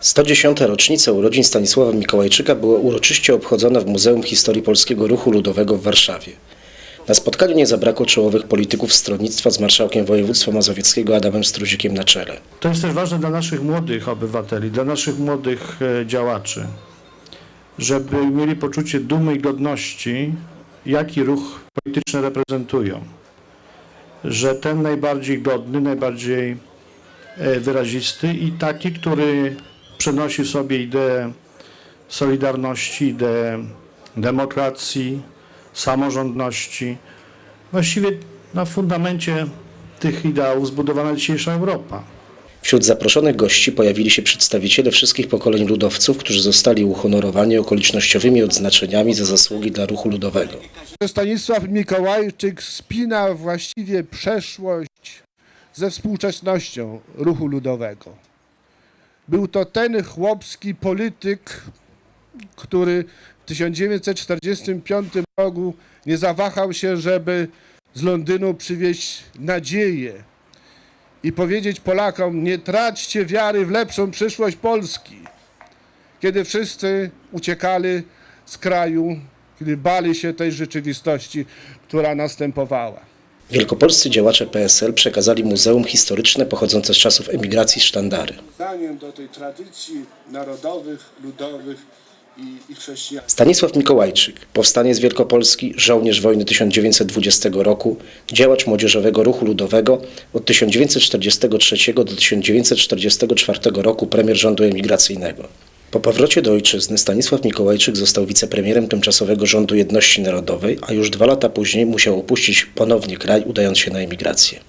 110. rocznica urodzin Stanisława Mikołajczyka była uroczyście obchodzona w Muzeum Historii Polskiego Ruchu Ludowego w Warszawie. Na spotkaniu nie zabrakło czołowych polityków stronnictwa z marszałkiem województwa mazowieckiego Adamem Struzikiem na czele. To jest też ważne dla naszych młodych obywateli, dla naszych młodych e, działaczy, żeby mieli poczucie dumy i godności, jaki ruch polityczny reprezentują. Że ten najbardziej godny, najbardziej e, wyrazisty i taki, który przenosi sobie ideę solidarności, ideę demokracji, samorządności. Właściwie na fundamencie tych ideałów zbudowana dzisiejsza Europa. Wśród zaproszonych gości pojawili się przedstawiciele wszystkich pokoleń ludowców, którzy zostali uhonorowani okolicznościowymi odznaczeniami za zasługi dla ruchu ludowego. Stanisław Mikołajczyk spina właściwie przeszłość ze współczesnością ruchu ludowego. Był to ten chłopski polityk, który w 1945 roku nie zawahał się, żeby z Londynu przywieźć nadzieję i powiedzieć Polakom: Nie traćcie wiary w lepszą przyszłość Polski. Kiedy wszyscy uciekali z kraju, kiedy bali się tej rzeczywistości, która następowała. Wielkopolscy działacze PSL przekazali muzeum historyczne pochodzące z czasów emigracji sztandary. Do tej tradycji narodowych, ludowych i, i chrześcijańskich. Stanisław Mikołajczyk, powstaniec Wielkopolski, żołnierz wojny 1920 roku, działacz młodzieżowego ruchu ludowego, od 1943 do 1944 roku premier rządu emigracyjnego. Po powrocie do ojczyzny Stanisław Mikołajczyk został wicepremierem tymczasowego rządu jedności narodowej, a już dwa lata później musiał opuścić ponownie kraj, udając się na emigrację.